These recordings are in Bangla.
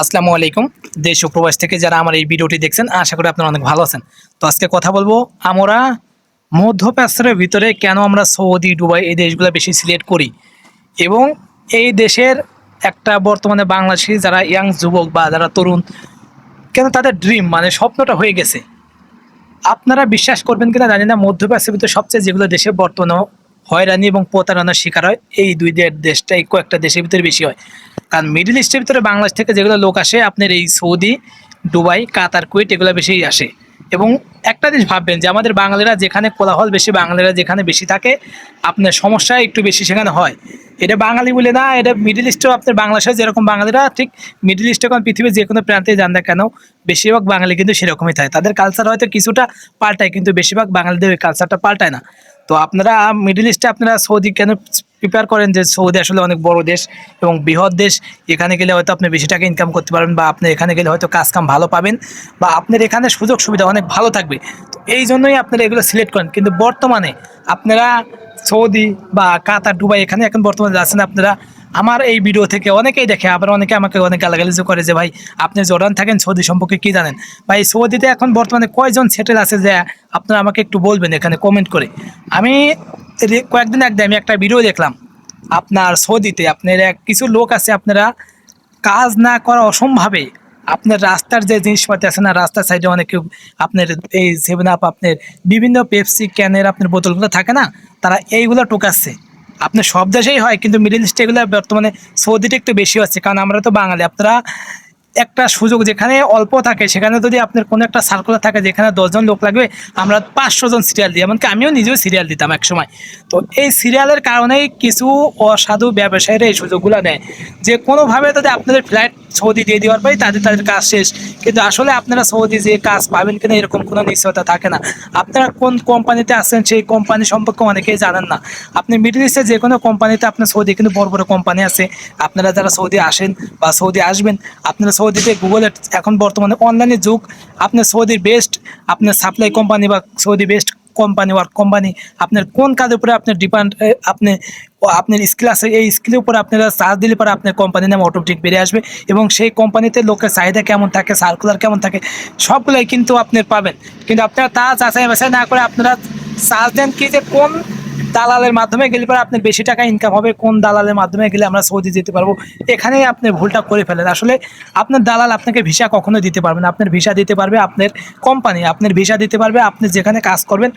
আসসালামু আলাইকুম। দেশ ও প্রবাস থেকে যারা আমার এই ভিডিওটি দেখছেন, আশা করি আপনারা অনেক ভালো আছেন। তো আজকে কথা বলব, আমরা মধ্যপ্রাচ্যের ভিতরে কেন আমরা সৌদি, দুবাই এই দেশগুলো বেশি সিলেক্ট করি? এবং এই দেশের একটা বর্তমানে বাংলাদেশি যারা ইয়াং যুবক বা যারা তরুণ, কেন তাদের ড্রিম মানে স্বপ্নটা হয়ে গেছে? আপনারা বিশ্বাস করবেন কিনা জানি না, মধ্যপ্রাচ্যের ভিতরে সবচেয়ে যেগুলো দেশে বর্তমানে হয়রানি এবং প্রতারণার শিকার হয়, এই দুই দেশটাই কয়েকটা দেশের ভিতরে বেশি হয়। কারণ মিডল ইস্টের ভিতরে বাংলাদেশ থেকে যেগুলো লোক আসে, আপনার এই সৌদি, দুবাই, কাতার কুয়েট এগুলো বেশি আসে। এবং একটা জিনিস ভাববেন যে আমাদের বাঙালিরা যেখানে কোলাহল বেশি, বাঙালিরা যেখানে বেশি থাকে, আপনার সমস্যা একটু বেশি সেখানে হয়। এটা বাঙালি বলে না, এটা মিডল ইস্টেও আপনার বাংলাদেশে যেরকম বাঙালিরা, ঠিক মিডল ইস্টে এখন পৃথিবীর যে কোনো প্রান্তে যান না কেন, বেশিরভাগ বাঙালি কিন্তু সেরকমই থাকে। তাদের কালচার হয়তো কিছুটা পাল্টায়, কিন্তু বেশিরভাগ বাঙালিদের ওই কালচারটা পাল্টায় না। তো আপনারা মিডল ইস্টে আপনারা সৌদি কেন প্রিপেয়ার করেন যে সৌদি আসলে অনেক বড় দেশ এবং বৃহৎ দেশ, এখানে গেলে হয়তো আপনি বেশি টাকা ইনকাম করতে পারবেন বা আপনি এখানে গেলে হয়তো কাজ কাম ভালো পাবেন বা আপনার এখানে সুযোগ সুবিধা অনেক ভালো থাকবে। তো এই জন্যই আপনারা এগুলো সিলেক্ট করেন। কিন্তু বর্তমানে আপনারা সৌদি বা কাতার, দুবাই এখানে এখন বর্তমানে যাচ্ছেন আপনারা। আমার এই ভিডিও থেকে অনেকেই দেখে, আবার অনেকে আমাকে অনেক গালাগালিজও করে যে, ভাই, আপনি জর্ডান থাকেন, সৌদি সম্পর্কে কি জানেন? ভাই, সৌদিতে এখন বর্তমানে কয়জন সেটেল আছে যে, আপনারা আমাকে একটু বলবেন এখানে কমেন্ট করে। আমি কয়েকদিন আগে আমি একটা ভিডিও দেখলাম। আপনার সৌদিতে আপনার কিছু লোক আছে, আপনারা কাজ না করা অসম্ভাবে। আপনার রাস্তার যে জিনিসপাতি আছে না, রাস্তার সাইডে অনেক আপনার এই সেভেন আপ আপনার বিভিন্ন পেপসি ক্যানের আপনার বোতলগুলো থাকে না, তারা এইগুলো টোকাচ্ছে আপনার সব দেশেই হয়, কিন্তু মিডিল ইস্টে এগুলো বর্তমানে সৌদিটা একটু বেশি হচ্ছে কারণ আমরা তো বাঙালি। আপনারা একটা সুযোগ যেখানে অল্প থাকে, সেখানে যদি আপনার কোনো একটা সার্কুলার থাকে যেখানে দশজন লোক লাগবে, আমরা পাঁচশো জন সিরিয়াল দিই। এমনকি আমিও নিজেও সিরিয়াল দিতাম এক সময় তো এই সিরিয়ালের কারণেই কিছু অসাধু ব্যবসায়ীরা এই সুযোগগুলো নেয়। যে কোনোভাবে যদি আপনাদের ফ্ল্যাট সৌদি দিয়ে দেওয়ার পরে তাদের তাদের কাজ শেষ। কিন্তু আসলে আপনারা সৌদি যে কাজ পাবেন কিনা এরকম কোনো নিশ্চয়তা থাকে না। আপনারা কোন কোম্পানিতে আছেন সেই কোম্পানি সম্পর্কে অনেকেই জানেন না। আপনি মিডল ইস্টে যে কোনো কোম্পানিতে আপনার সৌদি কিন্তু বড় বড় কোম্পানি আছে। আপনারা যারা সৌদি আসেন বা সৌদি আসবেন, আপনারা সৌদিতে গুগলে এখন বর্তমানে অনলাইনে যুগ। আপনার সৌদির বেস্ট আপনার সাপ্লাই কোম্পানি বা Saudi best company work company আপনার কোন কাজের উপরে আপনার ডিপেন্ড আপনি আপনার স্কিল আছে, এই স্কিলের উপরে আপনারা চার্জ দিলে পরে আপনার কোম্পানির নাম অটোমেটিক বেড়ে আসবে এবং সেই কোম্পানিতে লোকের চাহিদা কেমন থাকে সার্কুলার কেমন থাকে, সবগুলোই কিন্তু আপনি পাবেন। কিন্তু আপনারা তা যাচাই বাছাই না করে আপনারা চার্জ দেন কি যে কোন দালালের মাধ্যমে গেলে পরে আপনার বেশি টাকা ইনকাম হবে, কোন দালালের মাধ্যমে গেলে আমরা সৌদি যেতে পারব, এখানেই আপনি ভুলটা করে ফেলেন। আসলে আপনার দালাল আপনাকে ভিসা কখনো দিতে পারবে না। আপনার ভিসা দিতে পারবে আপনার কোম্পানি আপনার ভিসা দিতে পারবে, আপনি যেখানে কাজ করবেন,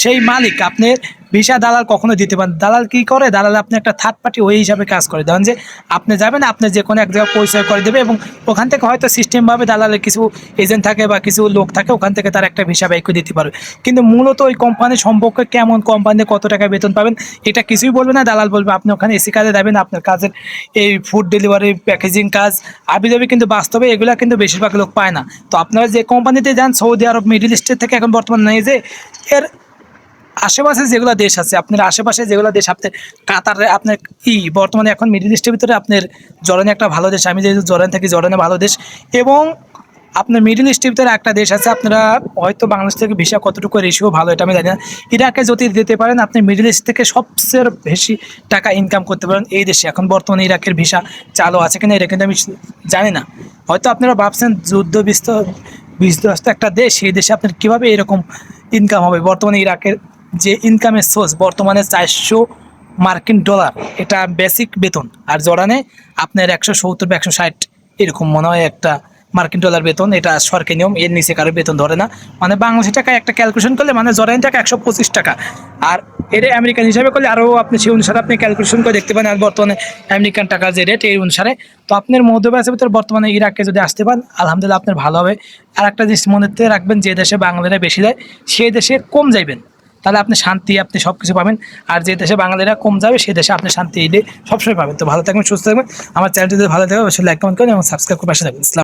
সেই মালিক আপনার ভিসা দালাল কখনো দিতে পারেন দালাল কি করে? দালাল আপনি একটা থার্ড পার্টি ওই হিসাবে কাজ করে। দেন যে আপনি যাবেন, আপনি যে কোনো এক জায়গায় পরিচয় করে দেবে এবং ওখান থেকে হয়তো সিস্টেমভাবে দালালের কিছু এজেন্ট থাকে বা কিছু লোক থাকে, ওখান থেকে তার একটা ভিসা ব্যয় দিতে পারবে। কিন্তু মূলত ওই কোম্পানির সম্পর্কে কেমন কোম্পানিতে কত টাকা পাবেন। এটা কিছুই বলবে না, দালাল বলবে, আপনি ওখানে এসি কাজে যাবেন, আপনার কাজের এই ফুড ডেলিভারি প্যাকেজিং কাজ। আবি যাবি কিন্তু বাস্তবে এগুলা কিন্তু বেশিরভাগ লোক পায় না। তো আপনারা যে কোম্পানিতে যান, সৌদি আরব, মিডিল ইস্টের থেকে এখন বর্তমানে নেই যে, এর আশেপাশে যেগুলো দেশ আছে, আপনার আশেপাশে যেগুলো দেশ আপনার কাতারে, আপনার ই, বর্তমানে এখন মিডিল ইস্টের ভিতরে আপনার জর্ডানে একটা ভালো দেশ। আমি যেহেতু জর্ডান থাকি জর্ডানে ভালো দেশ। এবং আপনার মিডিল ইস্টের ভিতরে একটা দেশ আছে, আপনারা হয়তো বাংলাদেশ থেকে ভিসা কতটুকু রেশিও ভালো এটা আমি জানি না। ইরাকে যদি দিতে পারেন, আপনি মিডিল ইস্ট থেকে সবচেয়ে বেশি টাকা ইনকাম করতে পারেন এই দেশে। এখন বর্তমানে ইরাকের ভিসা চালু আছে কিনা এটা কিন্তু আমি জানি না। হয়তো আপনারা ভাবছেন যুদ্ধ বিস্ত বিধ্বস্ত একটা দেশ, সেই দেশে আপনার কীভাবে এরকম ইনকাম হবে? বর্তমানে ইরাকের যে ইনকামের সোর্স বর্তমানে চারশো মার্কিন ডলার, এটা বেসিক বেতন। আর জর্ডানে আপনার একশো সত্তর বা একশো ষাট, এরকম মনে হয় একটা মার্কিন ডলার বেতন, এটা সরকারি নিয়ম, এর নিচে কারও বেতন ধরে না। মানে বাংলাদেশি টাকায় একটা ক্যালকুলেশন করলে মানে জর্ডান টাকা একশো পঁচিশ টাকা। আর এটা আমেরিকান হিসাবে করলে আরও আপনি সেই অনুসারে আপনি ক্যালকুলেশন করে দেখতে পারেন। আর বর্তমানে আমেরিকান টাকার যে রেট এই অনুসারে। তো আপনার মধ্যপ্রাচ্যের ভিতরে বর্তমানে ইরাকে যদি আসতে পারেন, আলহামদুলিল্লাহ আপনার ভালো হবে। আর একটা জিনিস মনে রাখবেন, যে দেশে বাঙালিরা বেশি দেয়, সেই দেশে কম যাইবেন। তাহলে আপনি শান্তি, আপনি সব কিছু পাবেন। আর যে দেশে বাঙালিরা কম যাবে, সেই দেশে আপনি শান্তি এলে সবসময় পাবেন। তো ভালো থাকবেন, সুস্থ থাকবেন। আমার চ্যানেলটি যদি ভালো থাকবে অবশ্যই লাইক কমেন্ট করেন এবং সাবস্ক্রাইব করে পাশে থাকবেন।